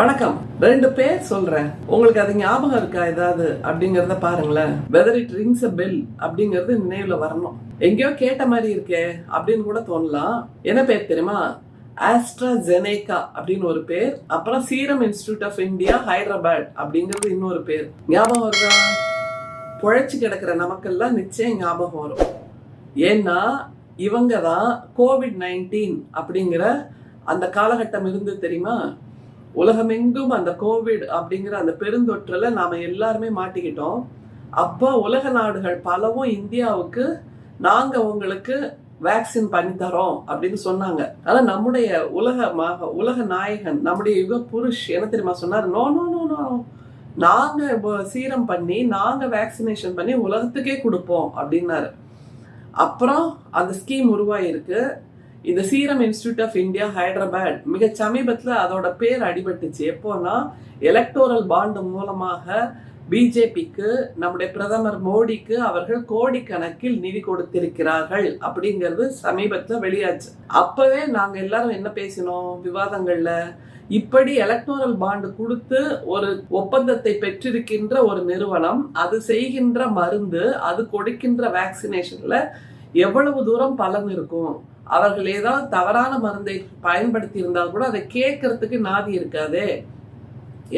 வணக்கம். ரெண்டு பேர் சொல்றேன். உங்களுக்கு அது ஞாபகம் இருக்கா ஏதாவது அப்படிங்கறத பாருங்களேன். Whether it rings a bell அப்படிங்கறது நினைவுல வரணும். எங்கேயோ கேட்ட மாதிரி இருக்கே அப்படின்னு கூட தோணலாம். என்ன பேர் தெரியுமா? ஆஸ்ட்ராஜெனேகா அப்படின்னு ஒரு பேர். அப்புறம் serum institute of India Hyderabad அப்படிங்கிறது இன்னொரு பேர். ஞாபகம் வருதா? புழைச்சி கிடக்கிற நமக்கெல்லாம் நிச்சயம் ஞாபகம் வரும். ஏன்னா இவங்க தான் கோவிட் நைன்டீன் அப்படிங்கிற அந்த காலகட்டம் இருந்து தெரியுமா? உலகமெங்கும் அந்த கோவிட் அப்படிங்கிற அந்த பெருந்தொற்றில் நாம் எல்லாருமே மாட்டிக்கிட்டோம். அப்போ உலக நாடுகள் பலவும் இந்தியாவுக்கு நாங்கள் உங்களுக்கு வேக்சின் பண்ணி தரோம் அப்படின்னு சொன்னாங்க. ஆனால் நம்முடைய உலக மக உலக நாயகன் நம்முடைய யுக புருஷ் என்ன தெரியுமா சொன்னார்? நோ நோ நோ நோ நாங்கள் சீரம் பண்ணி நாங்கள் வேக்சினேஷன் பண்ணி உலகத்துக்கே கொடுப்போம் அப்படின்னாரு. அப்புறம் அந்த ஸ்கீம் உருவாயிருக்கு. இந்த serum institute of India Hyderabad மிக சமீபத்தில் அதோட பேர் அடிபட்டுச்சு. எப்போன்னா எலக்டோரல் பாண்டு மூலமாக பிஜேபிக்கு நம்முடைய பிரதமர் மோடிக்கு அவர்கள் கோடிக்கணக்கில் நிதி கொடுத்திருக்கிறார்கள் அப்படிங்கிறது சமீபத்தில் வெளியாச்சு. அப்பவே நாங்கள் எல்லாரும் என்ன பேசினோம் விவாதங்களில்? இப்படி எலக்டோரல் பாண்டு கொடுத்து ஒரு ஒப்பந்தத்தை பெற்றிருக்கின்ற ஒரு நிறுவனம் அது செய்கின்ற மருந்து அது கொடுக்கின்ற வேக்சினேஷன்ல எவ்வளவு தூரம் பலன் இருக்கும்? அவர்கள் ஏதாவது தவறான மருந்தை பயன்படுத்தி இருந்தால் கூட அதை கேட்கறதுக்கு நாதி இருக்காதே.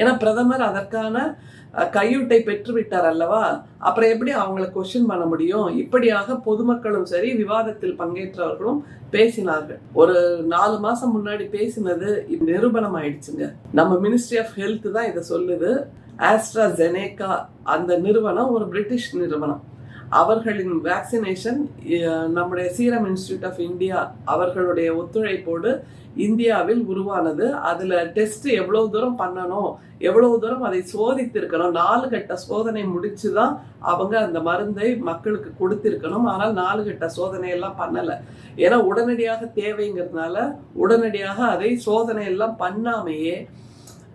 ஏன்னா பிரதமர் அதற்கான கையூட்டை பெற்றுவிட்டார் அல்லவா? அப்புறம் எப்படி அவங்கள கொஸ்டின் பண்ண முடியும்? இப்படியாக பொதுமக்களும் சரி விவாதத்தில் பங்கேற்றவர்களும் பேசினார்கள். ஒரு நாலு மாசம் முன்னாடி பேசினது நிரூபணம் ஆயிடுச்சுங்க. நம்ம மினிஸ்ட்ரி ஆஃப் ஹெல்த் தான் இதை சொல்லுது. ஆஸ்ட்ரா ஜெனேகா அந்த நிறுவனம் ஒரு பிரிட்டிஷ் நிறுவனம். அவர்களின் வேக்சினேஷன் நம்முடைய சீரம் இன்ஸ்டியூட் ஆஃப் இந்தியா அவர்களுடைய ஒத்துழைப்போடு இந்தியாவில் உருவானது. அதில் டெஸ்ட் எவ்வளவு தூரம் பண்ணணும் எவ்வளவு தூரம் அதை சோதித்திருக்கணும் நாலு கட்ட சோதனை முடிச்சு தான் அவங்க அந்த மருந்தை மக்களுக்கு கொடுத்திருக்கணும். ஆனால் நாலு கட்ட சோதனை எல்லாம் ஏன்னா உடனடியாக தேவைங்கிறதுனால உடனடியாக அதை சோதனை எல்லாம் பண்ணாமையே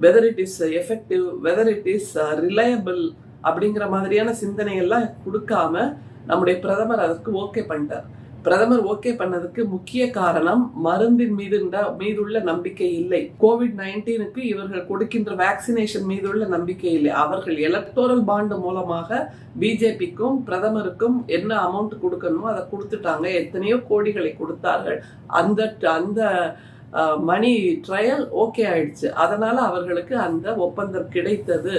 whether it is effective whether it is reliable அப்படிங்கிற மாதிரியான சிந்தனையெல்லாம் கொடுக்காம நம்முடைய பிரதமர் அதற்கு ஓகே பண்ணிட்டார். பிரதமர் ஓகே பண்ணதுக்கு முக்கிய காரணம் மருந்தின் மீது மீதுள்ள நம்பிக்கை இல்லை. கோவிட் நைன்டீனுக்கு இவர்கள் கொடுக்கின்ற வேக்சினேஷன் மீதுள்ள நம்பிக்கை இல்லை. அவர்கள் எலக்டோரல் பாண்டு மூலமாக பிஜேபிக்கும் பிரதமருக்கும் என்ன அமௌண்ட் கொடுக்கணுமோ அதை கொடுத்துட்டாங்க. எத்தனையோ கோடிகளை கொடுத்தார்கள். அந்த அந்த மணி ட்ரையல் ஓகே ஆயிடுச்சு. அதனால அவர்களுக்கு அந்த ஒப்பந்தம் கிடைத்தது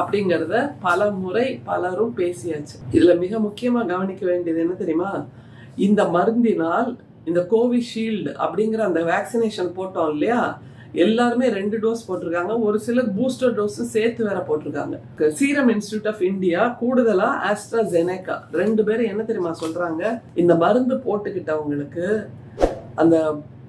அப்படிங்கிறத பல முறை பலரும் பேசியாச்சு. இதுல மிக முக்கியமா கவனிக்க வேண்டியது என்ன தெரியுமா? இந்த மருந்தினால் இந்த கோவிஷீல்டு அப்படிங்கிற அந்த வேக்சினேஷன் போட்டோம் இல்லையா? எல்லாருமே ரெண்டு டோஸ் போட்டிருக்காங்க. ஒரு சிலர் பூஸ்டர் டோஸும் சேர்த்து வேற போட்டிருக்காங்க. சீரம் இன்ஸ்டியூட் ஆஃப் இந்தியா கூடுதலா ஆஸ்ட்ராஜெனேகா ரெண்டு பேரும் என்ன தெரியுமா சொல்றாங்க? இந்த மருந்து போட்டுக்கிட்டவங்களுக்கு அந்த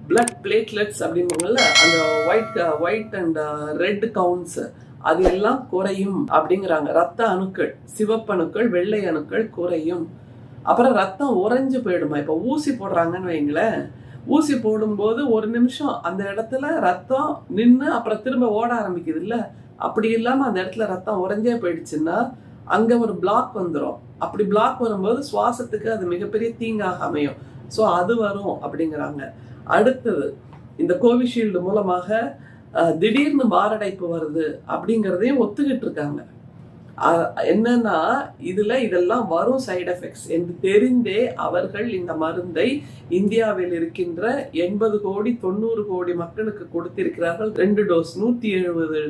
பிளட் பிளேட்லெட்ஸ் அப்படிம்பாங்கல்ல அந்த white white and red counts அது எல்லாம் குறையும் அப்படிங்கிறாங்க. ரத்த அணுக்கள் சிவப்பணுக்கள் வெள்ளை அணுக்கள் குறையும். அப்புறம் ரத்தம் உறைஞ்சு போயிடுமா? இப்போ ஊசி போடுறாங்கன்னு வைங்களேன். ஊசி போடும்போது ஒரு நிமிஷம் அந்த இடத்துல ரத்தம் நின்று அப்புறம் திரும்ப ஓட ஆரம்பிக்குது இல்லை அப்படி இல்லாமல் அந்த இடத்துல ரத்தம் உறைஞ்சே போயிடுச்சுன்னா அங்கே ஒரு பிளாக் வந்துடும் அப்படி பிளாக் வரும்போது சுவாசத்துக்கு அது மிகப்பெரிய தீங்காக அமையும். ஸோ அது வரும் அப்படிங்கிறாங்க. அடுத்தது இந்த கோவிஷீல்டு மூலமாக திடீர்னு மாரடைப்பு வருது அப்படிங்கிறதையும் ஒத்துக்கிட்டு இருக்காங்க. என்னன்னா இதுல இதெல்லாம் வரும் சைடு எஃபெக்ட்ஸ் என்று தெரிந்தே அவர்கள் இந்த மருந்தை இந்தியாவில் இருக்கின்ற எண்பது கோடி தொண்ணூறு கோடி மக்களுக்கு கொடுத்திருக்கிறார்கள். ரெண்டு டோஸ் நூத்தி எழுபது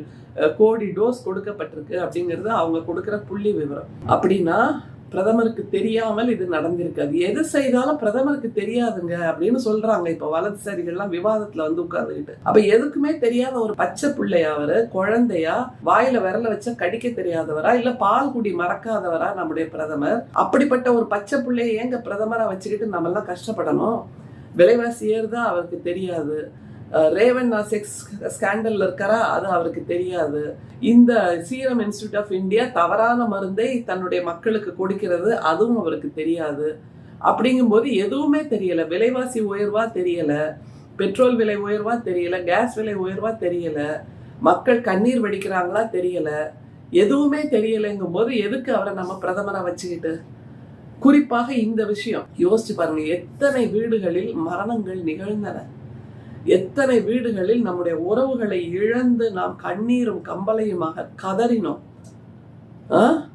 கோடி டோஸ் கொடுக்கப்பட்டிருக்கு அப்படிங்கிறது அவங்க கொடுக்கிற புள்ளி விவரம். அப்படின்னா பிரதமருக்கு தெரியாமல் இது நடந்திருக்காது. எது செய்தாலும் பிரதமருக்கு தெரியாதுங்க அப்படின்னு சொல்றாங்க. இப்ப வலதுசாரிகள்லாம் விவாதத்துல வந்து உட்கார்ந்துகிட்டு. அப்ப எதுக்குமே தெரியாத ஒரு பச்சை பிள்ளையா அவரு குழந்தையா வாயில விரல வச்சா கடிக்க தெரியாதவரா இல்ல பால் குடி மறக்காதவரா நம்முடைய பிரதமர்? அப்படிப்பட்ட ஒரு பச்சை பிள்ளைய ஏங்க பிரதமரா வச்சுக்கிட்டு நம்ம எல்லாம் கஷ்டப்படணும்? விலைவாசி ஏறுதா? அவருக்கு தெரியாது. ரேவன் செக்ஸ் ஸ்கேண்டலில் இருக்காரா? அது அவருக்கு தெரியாது. இந்த சீரம் இன்ஸ்டியூட் ஆஃப் இந்தியா தவறான மருந்தை தன்னுடைய மக்களுக்கு கொடுக்கிறது அதுவும் அவருக்கு தெரியாது. அப்படிங்கும்போது எதுவுமே தெரியல. விலைவாசி உயர்வா தெரியல. பெட்ரோல் விலை உயர்வா தெரியல. கேஸ் விலை உயர்வா தெரியல. மக்கள் கண்ணீர் வடிக்கிறாங்களா தெரியல. எதுவுமே தெரியலைங்கும் போது எதுக்கு அவரை நம்ம பிரதமரை வச்சுக்கிட்டு? குறிப்பாக இந்த விஷயம். யோசிச்சு பாருங்க. எத்தனை வீடுகளில் மரணங்கள் நிகழ்ந்தன? எத்தனை வீடுகளில் நம்முடைய உறவுகளை இழந்து நாம் கண்ணீரும் கம்பளையுமாக கதறினோம்? ஆ?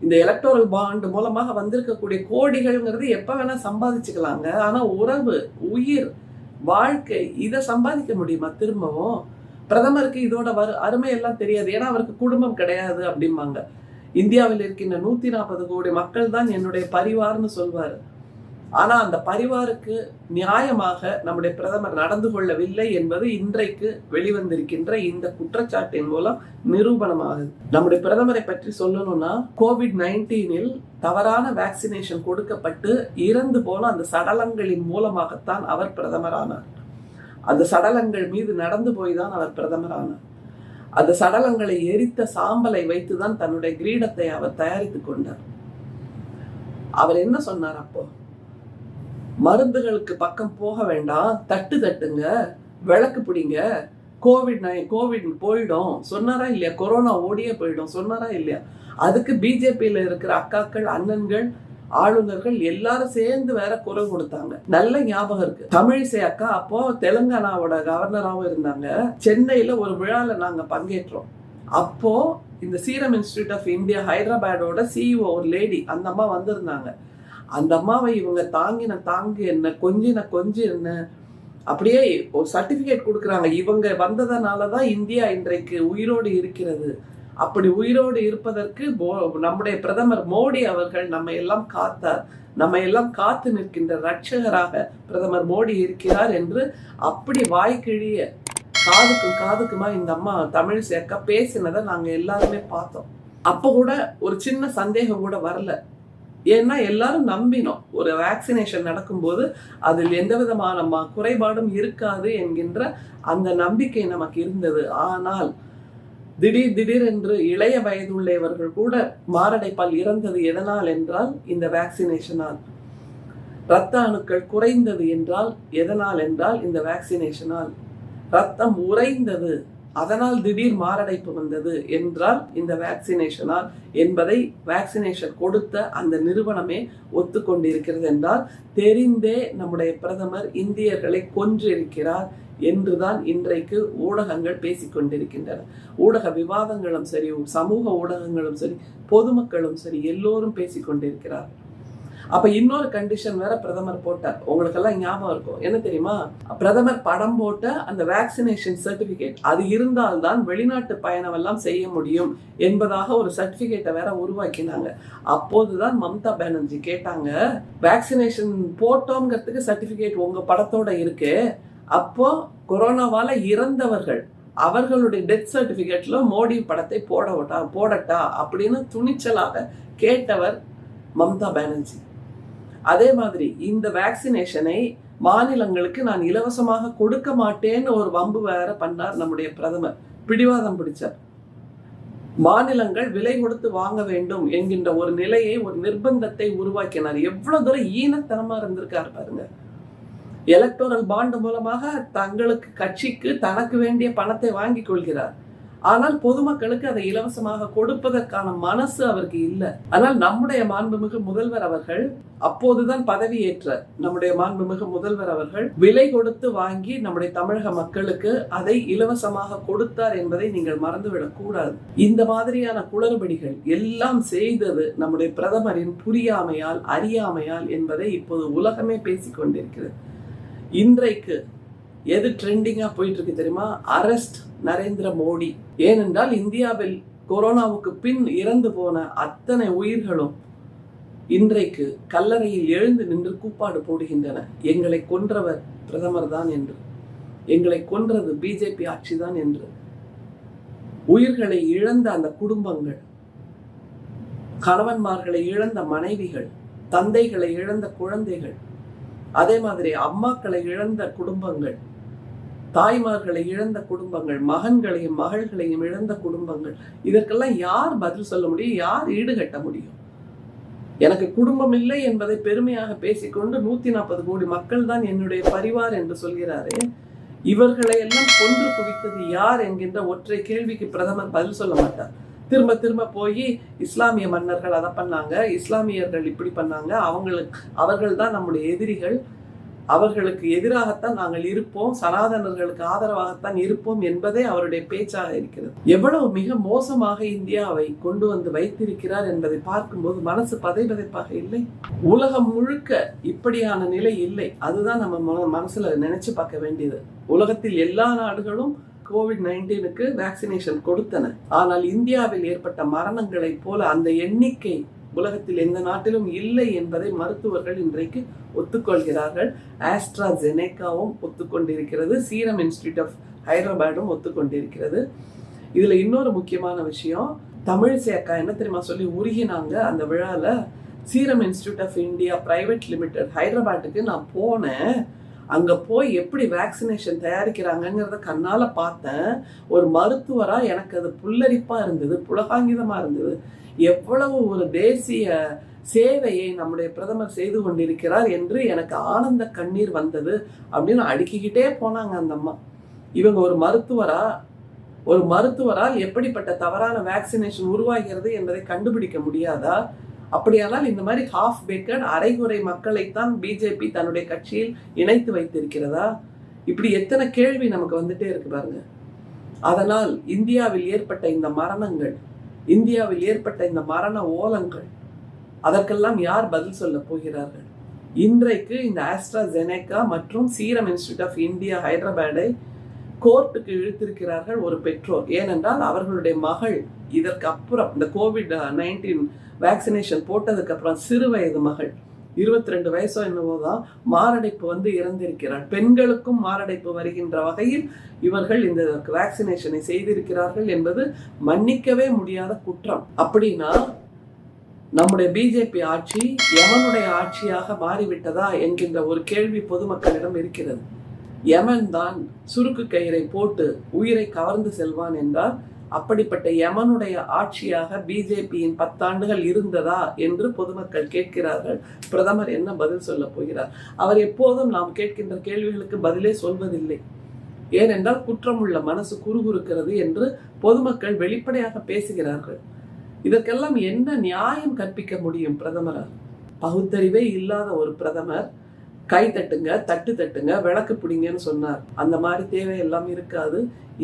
இந்த எலக்டோரல் பாண்ட் மூலமாக வந்திருக்கக்கூடிய கோடிகள்ங்கிறது எப்போ வேணா சம்பாதிச்சுக்கலாங்க. ஆனால் உறவு உயிர் வாழ்க்கை இதை சம்பாதிக்க முடியுமா திரும்பவும்? பிரதமருக்கு இதோட வரு அருமை எல்லாம் தெரியாது. ஏன்னா அவருக்கு குடும்பம் கிடையாது அப்படிம்பாங்க. இந்தியாவில் இருக்கின்ற நூற்றி நாற்பது கோடி மக்கள் தான் என்னுடைய பரிவார்னு சொல்வார். ஆனா அந்த பரிவாருக்கு நியாயமாக நம்முடைய பிரதமர் நடந்து கொள்ளவில்லை என்பது இன்றைக்கு வெளிவந்திருக்கின்ற இந்த குற்றச்சாட்டின் மூலம் நிரூபணமாகுது. நம்முடைய பிரதமரை பற்றி சொல்லணும்னா கோவிட் நைன்டீனில் தவறான வேக்சினேஷன் கொடுக்கப்பட்டு இறந்து போன அந்த சடலங்களின் மூலமாகத்தான் அவர் பிரதமரானார். அந்த சடலங்கள் மீது நடந்து போய் தான் அவர் பிரதமரானார். அந்த சடலங்களை எரித்த சாம்பலை வைத்துதான் தன்னுடைய கிரீடத்தை அவர் தயாரித்துக் கொண்டார். அவர் என்ன சொன்னார் அப்போ? மருந்துகளுக்கு பக்கம் போக வேண்டாம். தட்டு தட்டுங்க. விளக்கு பிடிங்க. கோவிட் நை கோவிட் போயிடும். சொன்னாரா இல்லையா? கொரோனா ஓடியே போயிடும். சொன்னாரா இல்லையா? அதுக்கு பிஜேபியில இருக்கிற அக்காக்கள் அண்ணன்கள் ஆளுநர்கள் எல்லாரும் சேர்ந்து வேற குரல் கொடுத்தாங்க. நல்ல ஞாபகம் இருக்கு. தமிழிசை அக்கா அப்போ தெலுங்கானாவோட கவர்னராகவும் இருந்தாங்க. சென்னையில ஒரு விழால நாங்க பங்கேற்றோம். அப்போ இந்த சீரம் இன்ஸ்டியூட் ஆஃப் இந்தியா ஹைதராபாடோட சிஇஓ ஒரு லேடி அந்த அம்மா வந்திருந்தாங்க. அந்த அம்மாவை இவங்க தாங்கின தாங்கு என்ன கொஞ்சின கொஞ்சி என்ன? அப்படியே ஒரு சர்டிஃபிகேட் கொடுக்குறாங்க. இவங்க வந்ததனால தான் இந்தியா இன்றைக்கு உயிரோடு இருக்கிறது. அப்படி உயிரோடு இருப்பதற்கு போ- நம்முடைய பிரதமர் மோடி அவர்கள் நம்ம எல்லாம் காத்தார் நம்ம எல்லாம் காத்து நிற்கின்ற ரட்சகராக பிரதமர் மோடி இருக்கிறார் என்று அப்படி வாய்க்கிழிய காதுக்கும் காதுக்குமா இந்த அம்மா தமிழ் சேர்க்க பேசினதை நாங்கள் எல்லாருமே பார்த்தோம். அப்போ கூட ஒரு சின்ன சந்தேகம் கூட வரல. ஏன்னா எல்லாரும் நம்பினோம். ஒரு வேக்சினேஷன் நடக்கும்போது அதில் எந்த விதமான ம- குறைபாடும் இருக்காது என்கின்ற அந்த நம்பிக்கை நமக்கு இருந்தது. ஆனால் திடீர் திடீரென்று இளைய வயதுள்ளவர்கள் கூட மாரடைப்பால் இறந்தது எதனால் என்றால் இந்த வேக்சினேஷனால் இரத்த அணுக்கள் குறைந்தது என்றால் எதனால் என்றால் இந்த வேக்சினேஷனால் ரத்தம் உறைந்தது. அதனால் திடீர் மாரடைப்பு வந்தது என்றால் இந்த வேக்சினேஷனால் என்பதை வேக்சினேஷன் கொடுத்த அந்த நிறுவனமே ஒத்துக்கொண்டிருக்கிறது என்றால் தெரிந்தே நம்முடைய பிரதமர் இந்தியர்களை கொன்றிருக்கிறார் என்றுதான் இன்றைக்கு ஊடகங்கள் பேசிக்கொண்டிருக்கின்றன ஊடக விவாதங்களும் சரி சமூக ஊடகங்களும் சரி பொதுமக்களும் சரி எல்லோரும் பேசிக்கொண்டிருக்கிறார் அப்ப இன்னொரு கண்டிஷன் வேற பிரதமர் போட்டார். உங்களுக்கெல்லாம் ஞாபகம் இருக்கும். என்ன தெரியுமா? பிரதமர் படம் போட்ட அந்த வேக்சினேஷன் சர்டிபிகேட் அது இருந்தால்தான் வெளிநாட்டு பயணம் எல்லாம் செய்ய முடியும் என்பதாக ஒரு சர்டிபிகேட்டை வேற உருவாக்கினாங்க. அப்போதுதான் மம்தா பானர்ஜி கேட்டாங்க வேக்சினேஷன் போட்டோங்கிறதுக்கு சர்டிபிகேட் உங்க படத்தோட இருக்கு. அப்போ கொரோனாவால இறந்தவர்கள் அவர்களுடைய டெத் சர்டிபிகேட்ல மோடி படத்தை போடட்டா போடட்டா அப்படின்னு துணிச்சலாக கேட்டவர் மம்தா பானர்ஜி. அதே மாதிரி இந்த வேக்சினேஷனை மாநிலங்களுக்கு நான் இலவசமாக கொடுக்க மாட்டேன்னு ஒரு வம்பு வேற பண்ணார் நம்முடைய பிரதமர். பிடிவாதம் பிடிச்சார். மாநிலங்கள் விலை கொடுத்து வாங்க வேண்டும் என்கின்ற ஒரு நிலையை ஒரு நிர்பந்தத்தை உருவாக்கினார். எவ்வளவு தூரம் ஈனத்தனமா இருந்திருக்காரு பாருங்க. எலக்டோரல் பாண்டு மூலமாக தங்களுக்கு கட்சிக்கு தனக்கு வேண்டிய பணத்தை வாங்கி கொள்கிறார். ஆனால் பொதுமக்களுக்கு அதை இலவசமாக கொடுப்பதற்கான மனசு அவருக்கு இல்லை. ஆனால் நம்முடைய மாண்புமிகு முதல்வர் அவர்கள் அப்போதுதான் பதவியேற்ற நம்முடைய மாண்புமிகு முதல்வர் அவர்கள் விலை கொடுத்து வாங்கி நம்முடைய தமிழக மக்களுக்கு அதை இலவசமாக கொடுத்தார் என்பதை நீங்கள் மறந்துவிடக் கூடாது. இந்த மாதிரியான குளறுபடிகள் எல்லாம் செய்தது நம்முடைய பிரதமரின் புரியாமையால் அறியாமையால் என்பதை இப்போது உலகமே பேசிக்கொண்டிருக்கிறது இன்றைக்கு எது ட்ரெண்டிங்காக போயிட்டு இருக்கு தெரியுமா? அரெஸ்ட் நரேந்திர மோடி. ஏனென்றால் இந்தியாவில் கொரோனாவுக்கு பின் இறந்து போன அத்தனை உயிர்களும் இன்றைக்கு கல்லறையில் எழுந்து நின்று கூப்பாடு போடுகின்றன. எங்களை கொன்றவர் பிரதமர் தான் என்று. எங்களை கொன்றது பிஜேபி ஆட்சி தான் என்று. உயிர்களை இழந்த அந்த குடும்பங்கள் கணவன்மார்களை இழந்த மனைவிகள் தந்தைகளை இழந்த குழந்தைகள் அதே மாதிரி அம்மாக்களை இழந்த குடும்பங்கள் தாய்மார்களை இழந்த குடும்பங்கள் மகன்களையும் மகள்களையும் இழந்த குடும்பங்கள் இதற்கெல்லாம் யார் பதில் சொல்ல முடியும்? யார் ஈடுகட்ட முடியும்? எனக்கு குடும்பம் இல்லை என்பதை பெருமையாக பேசிக்கொண்டு நூத்தி நாற்பது கோடி மக்கள் தான் என்னுடைய பரிவார் என்று சொல்கிறாரே இவர்களை எல்லாம் கொன்று குவித்தது யார் என்கின்ற ஒற்றை கேள்விக்கு பிரதமர் பதில் சொல்ல மாட்டார். திரும்ப திரும்ப போய் இஸ்லாமிய மன்னர்கள் அதை பண்ணாங்க இஸ்லாமியர்கள் இப்படி பண்ணாங்க அவங்களுக்கு அவர்கள் தான் நம்முடைய எதிரிகள். அவர்களுக்கு எதிராகத்தான் நாங்கள் இருப்போம் சனாதனர்களுக்கு ஆதரவாகத்தான் இருப்போம் என்பதே அவருடைய பேச்சாக இருக்கிறது. எவ்வளவு மிக மோசமாக இந்தியாவை கொண்டு வந்து வைத்திருக்கிறார் என்பதை பார்க்கும்போது மனசு பதைபதைப்பாக இல்லை. உலகம் முழுக்க இப்படியான நிலை இல்லை. அதுதான் நம்ம மன- மனசுல நினைச்சு பார்க்க வேண்டியது. உலகத்தில் எல்லா நாடுகளும் கோவிட் நைன்டீனுக்கு வேக்சினேஷன் கொடுத்தன. ஆனால் இந்தியாவில் ஏற்பட்ட மரணங்களைப் போல அந்த எண்ணிக்கை உலகத்தில் எந்த நாட்டிலும் இல்லை என்பதை மருத்துவர்கள் இன்றைக்கு ஒத்துக்கொள்கிறார்கள். ஆஸ்ட்ராஜெனேக்காவும் ஒத்துக்கொண்டிருக்கிறது. சீரம் இன்ஸ்டியூட் ஆஃப் ஹைதராபாடும் ஒத்துக்கொண்டிருக்கிறது. இதுல இன்னொரு முக்கியமான விஷயம் தமிழிசை அக்கா என்ன தெரியுமா சொல்லி உருகினாங்க அந்த விழால? Serum institute of India private limited ஹைதராபாத்துக்கு நான் போனேன். அங்கே போய் எப்படி வேக்சினேஷன் தயாரிக்கிறாங்கங்கிறத கண்ணால் பார்த்தேன். ஒரு மருத்துவராக எனக்கு அது புல்லரிப்பாக இருந்தது புலகாங்கிதமாக இருந்தது. எவ்வளவு ஒரு தேசிய சேவையை நம்முடைய பிரதமர் செய்து கொண்டிருக்கிறார் என்று எனக்கு ஆனந்த கண்ணீர் வந்தது அப்படின்னு அடுக்கிக்கிட்டே போனாங்க அந்த அம்மா. இவங்க ஒரு மருத்துவரா ஒரு மருத்துவரால் எப்படிப்பட்ட தவறான வேக்சினேஷன் உருவாகிறது என்பதை கண்டுபிடிக்க முடியாதா? அப்படியானால் இந்த மாதிரி ஹாஃப் பேக்கட் அரைகுறை மக்களைத்தான் பிஜேபி தன்னுடைய கட்சியில் இணைத்து வைத்திருக்கிறதா? இப்படி எத்தனை கேள்வி நமக்கு வந்துட்டே இருக்கு பாருங்க. அதனால் இந்தியாவில் ஏற்பட்ட இந்த மரணங்கள் இந்தியாவில் ஏற்பட்ட இந்த மரண ஓலங்கள் அதற்கெல்லாம் யார் பதில் சொல்ல போகிறார்கள்? இன்றைக்கு இந்த ஆஸ்ட்ராஜெனேகா மற்றும் சீரம் இன்ஸ்டிடியூட் ஆஃப் இந்தியா ஹைதராபாடை கோர்ட்டுக்கு இழுத்திருக்கிறார்கள் ஒரு பெற்றோர். ஏனென்றால் அவர்களுடைய மகள் இதற்கு அப்புறம் இந்த கோவிட் நைன்டீன் வேக்சினேஷன் போட்டதுக்கு அப்புறம் சிறு வயது மகள் இருபத்தி ரெண்டு வயசோ என்னவோ தான் மாரடைப்பு வந்து இறந்திருக்கிறார் பெண்களுக்கும் மாரடைப்பு வருகின்ற வகையில் இவர்கள் இந்த வேக்சினேஷனை செய்திருக்கிறார்கள் என்பது மன்னிக்கவே முடியாத குற்றம். அப்படின்னா நம்முடைய பிஜேபி ஆட்சி எவனுடைய ஆட்சியாக மாறிவிட்டதா என்கின்ற ஒரு கேள்வி பொதுமக்களிடம் இருக்கிறது. யமன் தான் சுருக்கு கயிறை போட்டு உயிரை கவர்ந்து செல்வான் என்றால் அப்படிப்பட்ட யமனுடைய ஆட்சியாக பிஜேபியின் பத்தாண்டுகள் இருந்ததா என்று பொதுமக்கள் கேட்கிறார்கள். பிரதமர் என்ன பதில் சொல்ல போகிறார்? அவர் எப்போதும் நாம் கேட்கின்ற கேள்விகளுக்கு பதிலே சொல்வதில்லை. ஏனென்றால் குற்றமுள்ள மனசு குறுகுறுக்கிறது என்று பொதுமக்கள் வெளிப்படையாக பேசுகிறார்கள். இதற்கெல்லாம் என்ன நியாயம் கற்பிக்க முடியும் பிரதமரால்? பகுத்தறிவே இல்லாத ஒரு பிரதமர் கை தட்டுங்க தட்டு தட்டுங்க விளக்கு பிடிங்கன்னு சொன்னார். அந்த மாதிரி தேவையெல்லாம் இருக்காது.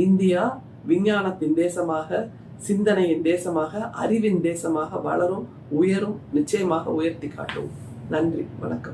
இந்தியா விஞ்ஞானத்தின் தேசமாக சிந்தனையின் தேசமாக அறிவின் தேசமாக வளரும் உயரும் நிச்சயமாக உயர்த்தி காட்டும். நன்றி வணக்கம்.